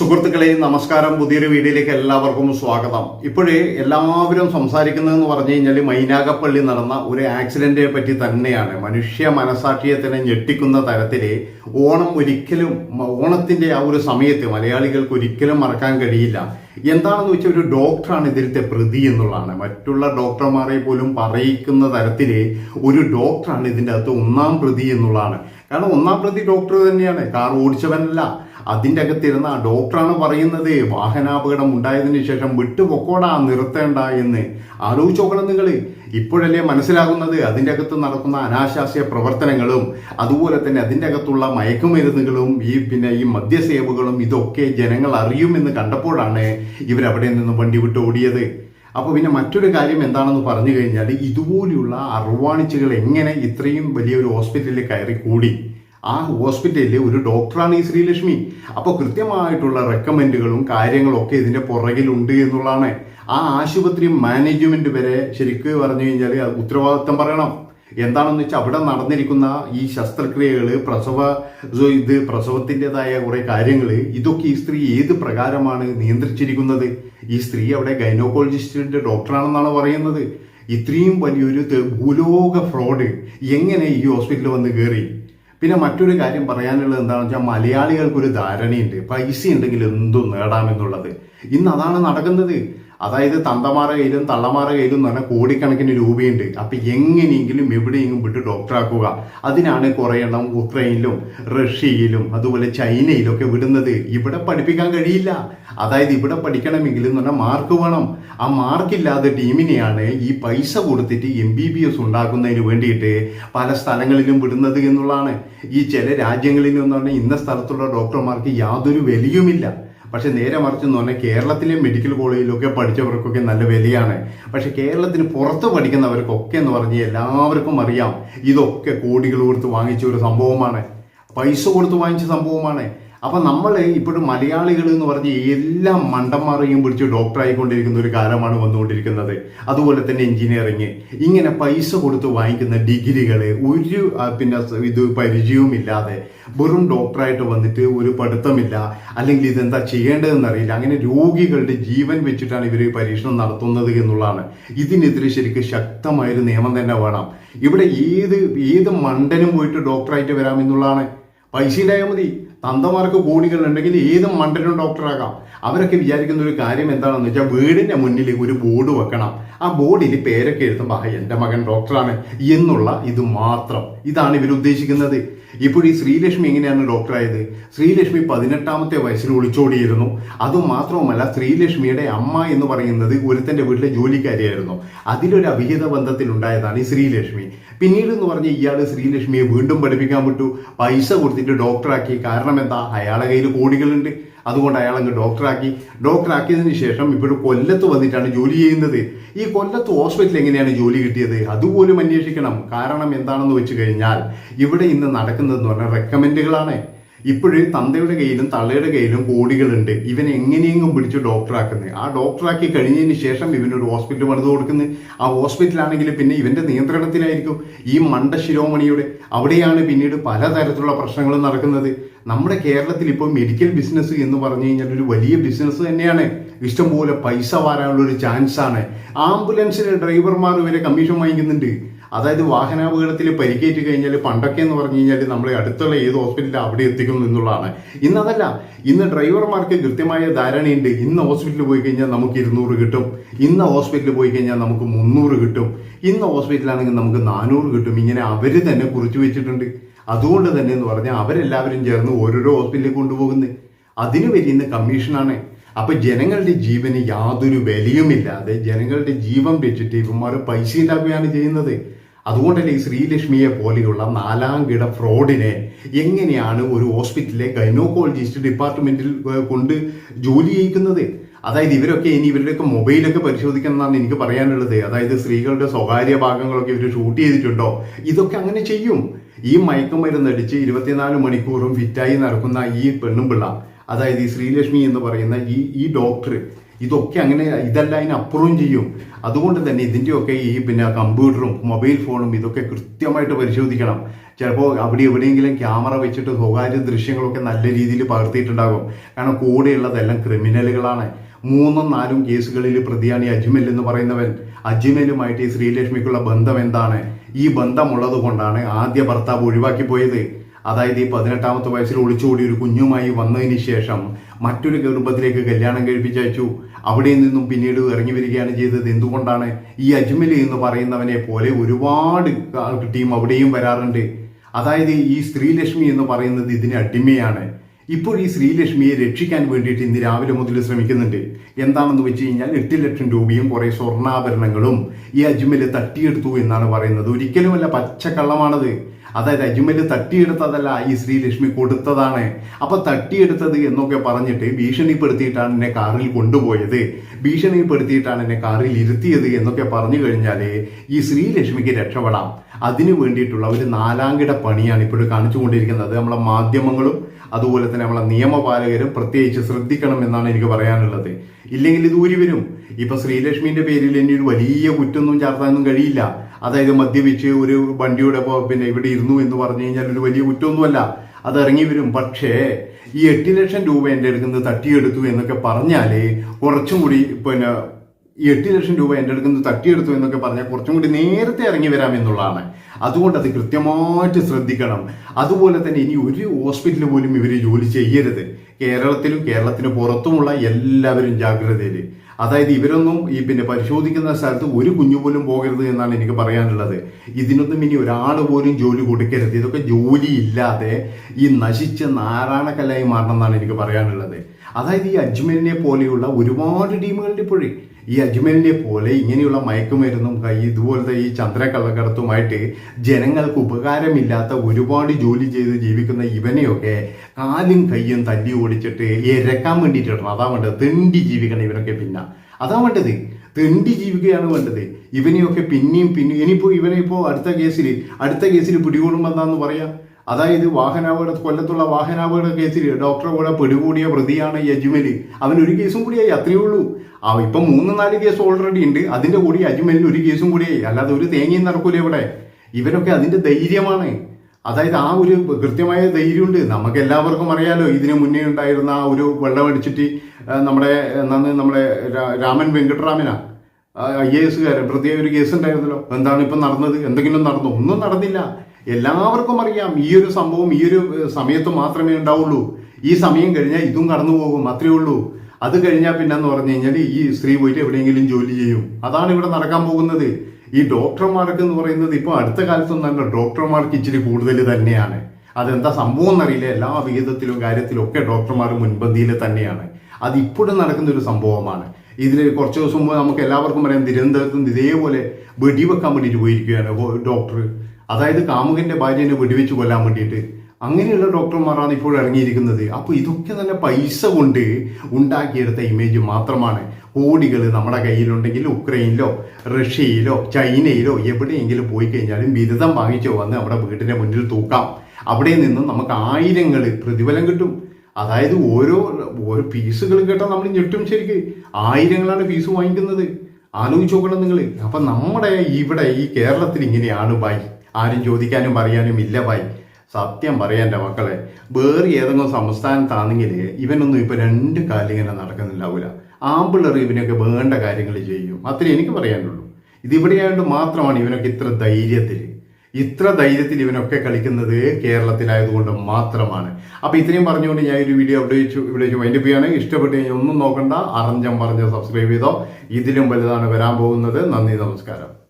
സുഹൃത്തുക്കളെ നമസ്കാരം. പുതിയൊരു വീഡിയോയിലേക്ക് എല്ലാവർക്കും സ്വാഗതം. ഇപ്പോഴേ എല്ലാവരും സംസാരിക്കുന്നതെന്ന് പറഞ്ഞു കഴിഞ്ഞാൽ മൈനാഗപ്പള്ളി നടന്ന ഒരു ആക്സിഡന്റിനെ പറ്റി തന്നെയാണ്. മനുഷ്യ മനസാക്ഷിയെ തന്നെ ഞെട്ടിക്കുന്ന തരത്തിൽ ഓണം ഒരിക്കലും ഓണത്തിന്റെ ആ ഒരു സമയത്ത് മലയാളികൾക്ക് ഒരിക്കലും മറക്കാൻ കഴിയില്ല. എന്താണെന്ന് വെച്ചാൽ ഒരു ഡോക്ടറാണ് ഇതിലത്തെ പ്രതി എന്നുള്ളതാണ്. മറ്റുള്ള ഡോക്ടർമാരെ പോലും പറയിക്കുന്ന തരത്തിൽ ഒരു ഡോക്ടറാണ് ഇതിന്റെ അകത്ത് ഒന്നാം പ്രതി എന്നുള്ളതാണ്. കാരണം ഒന്നാം പ്രതി ഡോക്ടർ തന്നെയാണ്. കാർ ഓടിച്ചവനല്ല. അതിന്റെ അകത്തിരുന്ന ആ ഡോക്ടറാണ് പറയുന്നത് വാഹനാപകടം ഉണ്ടായതിനു ശേഷം വിട്ടുപൊക്കോടാ നിർത്തേണ്ട എന്ന്. ആലോചിച്ച് നോക്കണം നിങ്ങൾ ഇപ്പോഴല്ലേ മനസ്സിലാകുന്നത് അതിന്റെ അകത്ത് നടക്കുന്ന അനാശാസ്യ പ്രവർത്തനങ്ങളും അതുപോലെ തന്നെ അതിന്റെ അകത്തുള്ള മയക്കുമരുന്നുകളും ഈ പിന്നെ ഈ മദ്യസേവകളും ഇതൊക്കെ ജനങ്ങൾ അറിയുമെന്ന് കണ്ടപ്പോഴാണ് ഇവരവിടെ നിന്ന് വണ്ടി വിട്ട് ഓടിയത് അപ്പോൾ പിന്നെ മറ്റൊരു കാര്യം എന്താണെന്ന് പറഞ്ഞു കഴിഞ്ഞാൽ ഇതുപോലെയുള്ള അർവാണിച്ചുകൾ എങ്ങനെ ഇത്രയും വലിയൊരു ഹോസ്പിറ്റലിൽ കയറി കൂടി ആ ഹോസ്പിറ്റലിലെ ഒരു ഡോക്ടറാണ് ഈ ശ്രീലക്ഷ്മി. അപ്പോൾ കൃത്യമായിട്ടുള്ള റെക്കമെൻഡുകളും കാര്യങ്ങളും ഒക്കെ ഇതിന്റെ പുറകിലുണ്ട് എന്നുള്ളതാണ്. ആ ആശുപത്രി മാനേജ്മെന്റ് വരെ ശരിക്കും പറഞ്ഞു കഴിഞ്ഞാൽ ഉത്തരവാദിത്തം പറയണം. എന്താണെന്ന് വെച്ചാൽ അവിടെ നടന്നിരിക്കുന്ന ഈ ശസ്ത്രക്രിയകൾ പ്രസവ ഇത് പ്രസവത്തിന്റെതായ കുറേ കാര്യങ്ങൾ ഇതൊക്കെ ഈ സ്ത്രീ ഏത് പ്രകാരമാണ് നിയന്ത്രിച്ചിരിക്കുന്നത്? ഈ സ്ത്രീ അവിടെ ഗൈനോക്കോളജിസ്റ്റിന്റെ ഡോക്ടറാണെന്നാണ് പറയുന്നത്. ഇത്രയും വലിയൊരു ഭൂലോക ഫ്രോഡ് എങ്ങനെ ഈ ഹോസ്പിറ്റലിൽ വന്ന് കയറി പിന്നെ മറ്റൊരു കാര്യം പറയാനുള്ളത് എന്താണെന്ന് വെച്ചാൽ മലയാളികൾക്ക് ഒരു ധാരണയുണ്ട്. പൈസ ഉണ്ടെങ്കിൽ എന്തും നേടാമെന്നുള്ളത്. ഇന്ന് അതാണ് നടക്കുന്നത്. അതായത് തന്തമാര കയ്യിലും തള്ളമാര കയ്യിലും എന്ന് പറഞ്ഞാൽ കോടിക്കണക്കിന് രൂപയുണ്ട്. അപ്പൊ എങ്ങനെയെങ്കിലും എവിടെയെങ്കിലും വിട്ട് ഡോക്ടറാക്കുക. അതിനാണ് കുറെ എണ്ണം ഉക്രൈനിലും റഷ്യയിലും അതുപോലെ ചൈനയിലൊക്കെ വിടുന്നത്. ഇവിടെ പഠിപ്പിക്കാൻ കഴിയില്ല. അതായത് ഇവിടെ പഠിക്കണമെങ്കിൽ എന്ന് പറഞ്ഞാൽ മാർക്ക് വേണം. ആ മാർക്കില്ലാതെ ടീമിനെയാണ് ഈ പൈസ കൊടുത്തിട്ട് എം ബി ബി എസ് ഉണ്ടാക്കുന്നതിന് വേണ്ടിയിട്ട് പല സ്ഥലങ്ങളിലും വിടുന്നത് എന്നുള്ളതാണ്. ഈ ചില രാജ്യങ്ങളിൽ എന്ന് പറഞ്ഞാൽ ഇന്ന സ്ഥലത്തുള്ള ഡോക്ടർമാർക്ക് യാതൊരു വിലയുമില്ല. പക്ഷെ നേരെ മറിച്ച് എന്ന് പറഞ്ഞാൽ കേരളത്തിലെ മെഡിക്കൽ കോളേജിലൊക്കെ പഠിച്ചവർക്കൊക്കെ നല്ല വിലയാണ്. പക്ഷെ കേരളത്തിന് പുറത്ത് പഠിക്കുന്നവർക്കൊക്കെ എന്ന് പറഞ്ഞ് എല്ലാവർക്കും അറിയാം ഇതൊക്കെ കോടികൾ കൊടുത്ത് വാങ്ങിച്ച ഒരു സംഭവമാണ്. പൈസ കൊടുത്ത് വാങ്ങിച്ച സംഭവമാണ്. അപ്പൊ നമ്മൾ ഇപ്പോഴും മലയാളികൾ എന്ന് പറഞ്ഞ് എല്ലാ മണ്ടന്മാരെയും പിടിച്ച് ഡോക്ടറായിക്കൊണ്ടിരിക്കുന്ന ഒരു കാലമാണ് വന്നുകൊണ്ടിരിക്കുന്നത്. അതുപോലെ തന്നെ എഞ്ചിനീയറിങ്. ഇങ്ങനെ പൈസ കൊടുത്ത് വാങ്ങിക്കുന്ന ഡിഗ്രികൾ ഒരു പിന്നെ ഇത് പരിചയവുമില്ലാതെ വെറും ഡോക്ടറായിട്ട് വന്നിട്ട് ഒരു പഠിത്തമില്ല. അല്ലെങ്കിൽ ഇതെന്താ ചെയ്യേണ്ടതെന്ന് അറിയില്ല അങ്ങനെ രോഗികളുടെ ജീവൻ വെച്ചിട്ടാണ് ഇവർ പരീക്ഷണം നടത്തുന്നത് എന്നുള്ളതാണ്. ഇതിനെതിരെ ശരിക്കും ശക്തമായൊരു നിയമം തന്നെ വേണം. ഇവിടെ ഏത് ഏത് മണ്ടനും പോയിട്ട് ഡോക്ടറായിട്ട് വരാമെന്നുള്ളതാണ് പൈസ ഉണ്ടായാൽ മതി. തന്തമാർക്ക് കോടികൾ ഉണ്ടെങ്കിൽ ഏത് മണ്ടനും ഡോക്ടറാകാം. അവരൊക്കെ വിചാരിക്കുന്ന ഒരു കാര്യം എന്താണെന്ന് വെച്ചാൽ വീടിന്റെ മുന്നിൽ ഒരു ബോർഡ് വെക്കണം. ആ ബോർഡിൽ പേരൊക്കെ എഴുതുമ്പോൾ ആ എന്റെ മകൻ ഡോക്ടറാണ് എന്നുള്ള ഇത് മാത്രം. ഇതാണ് ഇവർ ഉദ്ദേശിക്കുന്നത്. ഇപ്പോൾ ഈ ശ്രീലക്ഷ്മി എങ്ങനെയാണ് ഡോക്ടറായത്? ശ്രീലക്ഷ്മി പതിനെട്ടാമത്തെ വയസ്സിൽ ഒളിച്ചോടിയിരുന്നു. അതുമാത്രവുമല്ല ശ്രീലക്ഷ്മിയുടെ അമ്മ എന്ന് പറയുന്നത് ഒരുത്തന്റെ വീട്ടിലെ ജോലിക്കാരിയായിരുന്നു. അതിലൊരു അവിഹിത ബന്ധത്തിലുണ്ടായതാണ് ഈ ശ്രീലക്ഷ്മി. പിന്നീട് എന്ന് പറഞ്ഞ് ഇയാൾ ശ്രീലക്ഷ്മിയെ വീണ്ടും പഠിപ്പിക്കാൻ വിട്ടു. പൈസ കൊടുത്തിട്ട് ഡോക്ടറാക്കി. കാരണം എന്താ? അയാളെ കയ്യിൽ കോടികളുണ്ട്. അതുകൊണ്ട് അയാൾ അങ്ങ് ഡോക്ടറാക്കി. ഡോക്ടറാക്കിയതിന് ശേഷം ഇപ്പോൾ കൊല്ലത്ത് വന്നിട്ടാണ് ജോലി ചെയ്യുന്നത്. ഈ കൊല്ലത്ത് ഹോസ്പിറ്റലിൽ എങ്ങനെയാണ് ജോലി കിട്ടിയത്? അതുപോലും അന്വേഷിക്കണം. കാരണം എന്താണെന്ന് വെച്ച് കഴിഞ്ഞാൽ ഇവിടെ ഇന്ന് നടക്കുന്നതെന്ന് പറഞ്ഞാൽ റെക്കമെൻഡുകളാണ് ഇപ്പോഴും തന്തയുടെ കയ്യിലും തള്ളയുടെ കയ്യിലും കോടികളുണ്ട്. ഇവൻ എങ്ങനെയെങ്കിലും പിടിച്ച് ഡോക്ടറാക്കുന്നത്. ആ ഡോക്ടറാക്കി കഴിഞ്ഞതിന് ശേഷം ഇവനൊരു ഹോസ്പിറ്റൽ പണിത് കൊടുക്കുന്നത്. ആ ഹോസ്പിറ്റലാണെങ്കിൽ പിന്നെ ഇവന്റെ നിയന്ത്രണത്തിലായിരിക്കും. ഈ മണ്ട ശിരോമണിയുടെ അവിടെയാണ് പിന്നീട് പലതരത്തിലുള്ള പ്രശ്നങ്ങൾ നടക്കുന്നത്. നമ്മുടെ കേരളത്തിൽ ഇപ്പോൾ മെഡിക്കൽ ബിസിനസ് എന്ന് പറഞ്ഞു കഴിഞ്ഞാൽ ഒരു വലിയ ബിസിനസ് തന്നെയാണ്. ഇഷ്ടംപോലെ പൈസ വാരാനുള്ള ഒരു ചാൻസാണ് ആംബുലൻസിലെ ഡ്രൈവർമാർ ഇവരെ കമ്മീഷൻ വാങ്ങിക്കുന്നുണ്ട്. അതായത് വാഹനാപകടത്തിൽ പരിക്കേറ്റ് കഴിഞ്ഞാൽ പണ്ടൊക്കെ എന്ന് പറഞ്ഞു കഴിഞ്ഞാൽ നമ്മളെ അടുത്തുള്ള ഏത് ഹോസ്പിറ്റലിൽ അവിടെ എത്തിക്കും എന്നുള്ളതാണ്. ഇന്നതല്ല ഇന്ന് ഡ്രൈവർമാർക്ക് കൃത്യമായ ധാരണയുണ്ട്. ഇന്ന് ഹോസ്പിറ്റലിൽ പോയി കഴിഞ്ഞാൽ നമുക്ക് ഇരുന്നൂറ് കിട്ടും. ഇന്ന് ഹോസ്പിറ്റലിൽ പോയി കഴിഞ്ഞാൽ നമുക്ക് മുന്നൂറ് കിട്ടും. ഇന്ന് ഹോസ്പിറ്റലാണെങ്കിൽ നമുക്ക് നാനൂറ് കിട്ടും. ഇങ്ങനെ അവർ തന്നെ കുറിച്ചു വെച്ചിട്ടുണ്ട് അതുകൊണ്ട് തന്നെ എന്ന് പറഞ്ഞാൽ അവരെല്ലാവരും ചേർന്ന് ഓരോരോ ഹോസ്പിറ്റലിൽ കൊണ്ടുപോകുന്നത് അതിന് വരുന്ന കമ്മീഷനാണ്. അപ്പൊ ജനങ്ങളുടെ ജീവന് യാതൊരു വിലയുമില്ലാതെ ജനങ്ങളുടെ ജീവൻ വെച്ചിട്ട് ഇവന്മാർ പൈസ ഉണ്ടാക്കുകയാണ് ചെയ്യുന്നത്. അതുകൊണ്ടല്ലേ ഈ ശ്രീലക്ഷ്മിയെ പോലെയുള്ള നാലാം കിട ഫ്രോഡിനെ എങ്ങനെയാണ് ഒരു ഹോസ്പിറ്റലിലെ ഗൈനോക്കോളജിസ്റ്റ് ഡിപ്പാർട്ട്മെന്റിൽ കൊണ്ട് ജോലി ചെയ്യിക്കുന്നത്? അതായത് ഇവരൊക്കെ ഇനി ഇവരുടെയൊക്കെ മൊബൈലൊക്കെ പരിശോധിക്കണം എന്നാണ് എനിക്ക് പറയാനുള്ളത്. അതായത് സ്ത്രീകളുടെ സ്വകാര്യ ഭാഗങ്ങളൊക്കെ ഇവർ ഷൂട്ട് ചെയ്തിട്ടുണ്ടോ? ഇതൊക്കെ അങ്ങനെ ചെയ്യും. ഈ മയക്കുമരുന്നടിച്ച് ഇരുപത്തിനാല് മണിക്കൂറും ഫിറ്റായി നടക്കുന്ന ഈ പെണ്ണും പിള്ള അതായത് ഈ ശ്രീലക്ഷ്മി എന്ന് പറയുന്ന ഈ ഈ ഡോക്ടർ ഇതൊക്കെ അങ്ങനെ ഇതല്ല അതിനപ്പുറവും ചെയ്യും. അതുകൊണ്ട് തന്നെ ഇതിന്റെയൊക്കെ ഈ പിന്നെ കമ്പ്യൂട്ടറും മൊബൈൽ ഫോണും ഇതൊക്കെ കൃത്യമായിട്ട് പരിശോധിക്കണം. ചിലപ്പോൾ അവിടെ എവിടെയെങ്കിലും ക്യാമറ വെച്ചിട്ട് സ്വകാര്യ ദൃശ്യങ്ങളൊക്കെ നല്ല രീതിയിൽ പകർത്തിയിട്ടുണ്ടാകും. കാരണം കൂടെയുള്ളതെല്ലാം ക്രിമിനലുകളാണ് മൂന്നും നാലും കേസുകളിൽ പ്രതിയാണ് ഈ അജ്മൽ എന്ന് പറയുന്നവൻ. അജ്മലുമായിട്ട് ഈ ശ്രീലക്ഷ്മിക്കുള്ള ബന്ധം എന്താണ്? ഈ ബന്ധമുള്ളത് കൊണ്ടാണ് ആദ്യ ഭർത്താവ് ഒഴിവാക്കി പോയത് അതായത് ഈ പതിനെട്ടാമത്തെ വയസ്സിൽ ഒളിച്ചോടി ഒരു കുഞ്ഞുമായി വന്നതിന് ശേഷം മറ്റൊരു കുടുംബത്തിലേക്ക് കല്യാണം കഴിപ്പിച്ചയച്ചു. അവിടെ നിന്നും പിന്നീട് ഇറങ്ങി വരികയാണ് ചെയ്തത്. എന്തുകൊണ്ടാണ് ഈ അജ്മൽ എന്ന് പറയുന്നവനെ പോലെ ഒരുപാട് ടീം അവിടെയും വരാറുണ്ട്. അതായത് ഈ സ്ത്രീലക്ഷ്മി എന്ന് പറയുന്നത് ഇതിന് അടിമയാണ്. ഇപ്പോൾ ഈ ശ്രീലക്ഷ്മിയെ രക്ഷിക്കാൻ വേണ്ടിയിട്ട് ഇന്ന് രാവിലെ മുതൽ ശ്രമിക്കുന്നുണ്ട്. എന്താണെന്ന് വെച്ച് കഴിഞ്ഞാൽ എട്ട് ലക്ഷം രൂപയും കുറേ സ്വർണാഭരണങ്ങളും ഈ അജ്മൽ തട്ടിയെടുത്തു എന്നാണ് പറയുന്നത്. ഒരിക്കലുമല്ല പച്ചക്കള്ളമാണത്. അതായത് അജ്മൽ തട്ടിയെടുത്തതല്ല ഈ ശ്രീലക്ഷ്മി കൊടുത്തതാണ്. അപ്പൊ തട്ടിയെടുത്തത് എന്നൊക്കെ പറഞ്ഞിട്ട് ഭീഷണിപ്പെടുത്തിയിട്ടാണ് എന്നെ കാറിൽ കൊണ്ടുപോയത്. ഭീഷണിപ്പെടുത്തിയിട്ടാണ് എന്നെ കാറിൽ ഇരുത്തിയത് എന്നൊക്കെ പറഞ്ഞു കഴിഞ്ഞാൽ ഈ ശ്രീലക്ഷ്മിക്ക് രക്ഷപ്പെടാം. അതിനു വേണ്ടിയിട്ടുള്ള ഒരു നാലാംകിട പണിയാണ് ഇപ്പോഴും കാണിച്ചുകൊണ്ടിരിക്കുന്നത്. നമ്മളെ മാധ്യമങ്ങളും അതുപോലെ തന്നെ നമ്മളെ നിയമപാലകരും പ്രത്യേകിച്ച് ശ്രദ്ധിക്കണം എന്നാണ് എനിക്ക് പറയാനുള്ളത്. ഇല്ലെങ്കിൽ ഇത് ഊരി വരും. ഇപ്പൊ പേരിൽ ഇനി ഒരു വലിയ കുറ്റൊന്നും ചാർത്താനൊന്നും കഴിയില്ല. അതായത് മദ്യപിച്ച് ഒരു വണ്ടിയുടെ പിന്നെ ഇവിടെ ഇരുന്നു എന്ന് പറഞ്ഞു കഴിഞ്ഞാൽ ഒരു വലിയ കുറ്റമൊന്നുമല്ല. അത് ഇറങ്ങി വരും. പക്ഷേ ഈ എട്ട് ലക്ഷം രൂപ എന്റെ അടുത്ത് നിന്ന് തട്ടിയെടുത്തു എന്നൊക്കെ പറഞ്ഞാൽ കുറച്ചും കൂടി പിന്നെ ഈ എട്ട് ലക്ഷം രൂപ എന്റെ അടുത്ത് നിന്ന് തട്ടിയെടുത്തു എന്നൊക്കെ പറഞ്ഞാൽ കുറച്ചും കൂടി നേരത്തെ ഇറങ്ങി വരാം എന്നുള്ളതാണ്. അതുകൊണ്ട് അത് കൃത്യമായിട്ട് ശ്രദ്ധിക്കണം. അതുപോലെ തന്നെ ഇനി ഒരു ഹോസ്പിറ്റലിൽ പോലും ഇവർ ജോലി ചെയ്യരുത്. കേരളത്തിലും കേരളത്തിന് പുറത്തുമുള്ള എല്ലാവരും ജാഗ്രതയിൽ അതായത് ഇവരൊന്നും ഈ പിന്നെ പരിശോധിക്കുന്ന സ്ഥലത്ത് ഒരു കുഞ്ഞു പോലും പോകരുത് എന്നാണ് എനിക്ക് പറയാനുള്ളത്. ഇതിനൊന്നും ഇനി ഒരാൾ പോലും ജോലി കൊടുക്കരുത്. ഇതൊക്കെ ജോലി ഇല്ലാതെ ഈ നശിച്ച നാരായണക്കല്ലായി മാറണം എന്നാണ് എനിക്ക് പറയാനുള്ളത്. അതായത് ഈ അജ്മലിനെ പോലെയുള്ള ഒരുപാട് ടീമുകളുടെ ഇപ്പോഴേ ഈ അജ്മലിനെ പോലെ ഇങ്ങനെയുള്ള മയക്കുമരുന്നും കൈ ഇതുപോലത്തെ ഈ ചന്ദ്രക്കള്ളക്കടത്തുമായിട്ട് ജനങ്ങൾക്ക് ഉപകാരമില്ലാത്ത ഒരുപാട് ജോലി ചെയ്ത് ജീവിക്കുന്ന ഇവനെയൊക്കെ കാലും കയ്യും തല്ലി ഓടിച്ചിട്ട് ഇരക്കാൻ വേണ്ടിയിട്ടാണ്. അതാ വേണ്ടത്. തെണ്ടി ജീവിക്കണം ഇവനൊക്കെ പിന്നെ. അതാ വേണ്ടത്. തെണ്ടി ജീവിക്കുകയാണ് വേണ്ടത്. ഇവനെയൊക്കെ പിന്നെയും പിന്നെയും. ഇനിയിപ്പോ ഇവനെ ഇപ്പോ അടുത്ത കേസിൽ അടുത്ത കേസിൽ പിടികൂടുമ്പോൾ എന്താന്ന് പറയാം? അതായത് വാഹനാപകട കൊല്ലത്തുള്ള വാഹനാപകട കേസിൽ ഡോക്ടറെ കൂടെ പിടികൂടിയ പ്രതിയാണ് അജ്മൽ അവൻ ഒരു കേസും കൂടിയായി അത്രയേ ഉള്ളൂ. ആ ഇപ്പം മൂന്ന് നാല് കേസ് ഓൾറെഡി ഉണ്ട്. അതിന്റെ കൂടി അജ്മലിന് ഒരു കേസും കൂടിയായി. അല്ലാതെ ഒരു തേങ്ങയും നടക്കൂല ഇവിടെ. ഇവരൊക്കെ അതിന്റെ ധൈര്യമാണ്. അതായത് ആ ഒരു കൃത്യമായ ധൈര്യമുണ്ട്. നമുക്ക് എല്ലാവർക്കും അറിയാലോ ഇതിന് മുന്നേ ഉണ്ടായിരുന്ന ആ ഒരു വെള്ളമടിച്ചിട്ട് നമ്മുടെ നന്ന് നമ്മുടെ രാമൻ വെങ്കട്ടരാമനാ. ഐ എ എസുകാരൻ പ്രത്യേക ഒരു കേസ് ഉണ്ടായിരുന്നല്ലോ എന്താണ് ഇപ്പം നടന്നത്? എന്തെങ്കിലും നടന്നു? ഒന്നും നടന്നില്ല. എല്ലാവർക്കും അറിയാം. ഈ ഒരു സംഭവം ഈ ഒരു സമയത്ത് മാത്രമേ ഉണ്ടാവുള്ളൂ. ഈ സമയം കഴിഞ്ഞാൽ ഇതും കടന്നു പോകും. അത്രേ ഉള്ളൂ. അത് കഴിഞ്ഞാൽ പിന്നെ എന്ന് പറഞ്ഞു കഴിഞ്ഞാൽ ഈ സ്ത്രീ പോയിട്ട് എവിടെയെങ്കിലും ജോലി ചെയ്യും. അതാണ് ഇവിടെ നടക്കാൻ പോകുന്നത്. ഈ ഡോക്ടർമാർക്ക് എന്ന് പറയുന്നത് ഇപ്പോൾ അടുത്ത കാലത്തൊന്നും അല്ല ഡോക്ടർമാർക്ക് ഇച്ചിരി കൂടുതൽ തന്നെയാണ്. അതെന്താ സംഭവം എന്നറിയില്ല എല്ലാ വിഹിതത്തിലും കാര്യത്തിലും ഒക്കെ ഡോക്ടർമാർ മുൻപന്തിയിൽ തന്നെയാണ്. അത് ഇപ്പോഴും നടക്കുന്ന ഒരു സംഭവമാണ്. ഇതിൽ കുറച്ച് ദിവസം മുമ്പ് നമുക്ക് എല്ലാവർക്കും പറയാം തിരുവനന്തപുരത്ത് ഇതേപോലെ വെടിവെക്കാൻ വേണ്ടിയിട്ട് പോയിരിക്കുകയാണ്. ഡോക്ടർ അതായത് കാമുകന്റെ ഭാര്യനെ വെടിവെച്ച് കൊല്ലാൻ വേണ്ടിയിട്ട്. അങ്ങനെയുള്ള ഡോക്ടർമാരാണ് ഇപ്പോൾ ഇറങ്ങിയിരിക്കുന്നത്. അപ്പോൾ ഇതൊക്കെ തന്നെ പൈസ കൊണ്ട് ഉണ്ടാക്കിയെടുത്ത ഇമേജ് മാത്രമാണ് കോടികൾ നമ്മുടെ കയ്യിലുണ്ടെങ്കിൽ ഉക്രൈനിലോ റഷ്യയിലോ ചൈനയിലോ എവിടെയെങ്കിലും പോയി കഴിഞ്ഞാലും ബിരുദം വാങ്ങിച്ചോ വന്ന് നമ്മുടെ വീടിന്റെ മുന്നിൽ തൂക്കാം. അവിടെ നിന്നും നമുക്ക് ആയിരങ്ങൾ പ്രതിഫലം കിട്ടും. അതായത് ഓരോ ഓരോ ഫീസുകൾ കേട്ടാൽ നമ്മൾ ഞെട്ടും ശരിക്ക്. ആയിരങ്ങളാണ് ഫീസ് വാങ്ങിക്കുന്നത്. ആലോചിച്ച് നോക്കണം നിങ്ങൾ അപ്പൊ നമ്മുടെ ഇവിടെ ഈ കേരളത്തിൽ ഇങ്ങനെയാണ് ബായ് ആരും ചോദിക്കാനും പറയാനും ഇല്ല ഭായി. സത്യം പറയാൻ എന്റെ മക്കളെ. വേറെ ഏതെങ്കിലും സംസ്ഥാനത്താണെങ്കിൽ ഇവനൊന്നും ഇപ്പം രണ്ട് കാലിങ്ങനെ ഇങ്ങനെ നടക്കുന്നില്ലാവൂല ആമ്പിള്ളർ ഇവനൊക്കെ വേണ്ട കാര്യങ്ങൾ ചെയ്യും. അത്രേ എനിക്ക് പറയാനുള്ളൂ. ഇതിവിടെയായിട്ട് മാത്രമാണ് ഇവനൊക്കെ ഇത്ര ധൈര്യത്തിൽ ഇത്ര ധൈര്യത്തിൽ ഇവനൊക്കെ കളിക്കുന്നത് കേരളത്തിലായതുകൊണ്ട് മാത്രമാണ്. അപ്പോൾ ഇത്രയും പറഞ്ഞുകൊണ്ട് ഞാൻ ഒരു വീഡിയോ വെച്ചു ഇവിടെ വൈൻഡ് ചെയ്യാണ്. ഇഷ്ടപ്പെട്ട് കഴിഞ്ഞാൽ ഒന്നും നോക്കണ്ട. അറിഞ്ഞം പറഞ്ഞ് സബ്സ്ക്രൈബ് ചെയ്തോ. ഇതിലും വലുതാണ് വരാൻ പോകുന്നത്. നന്ദി നമസ്കാരം.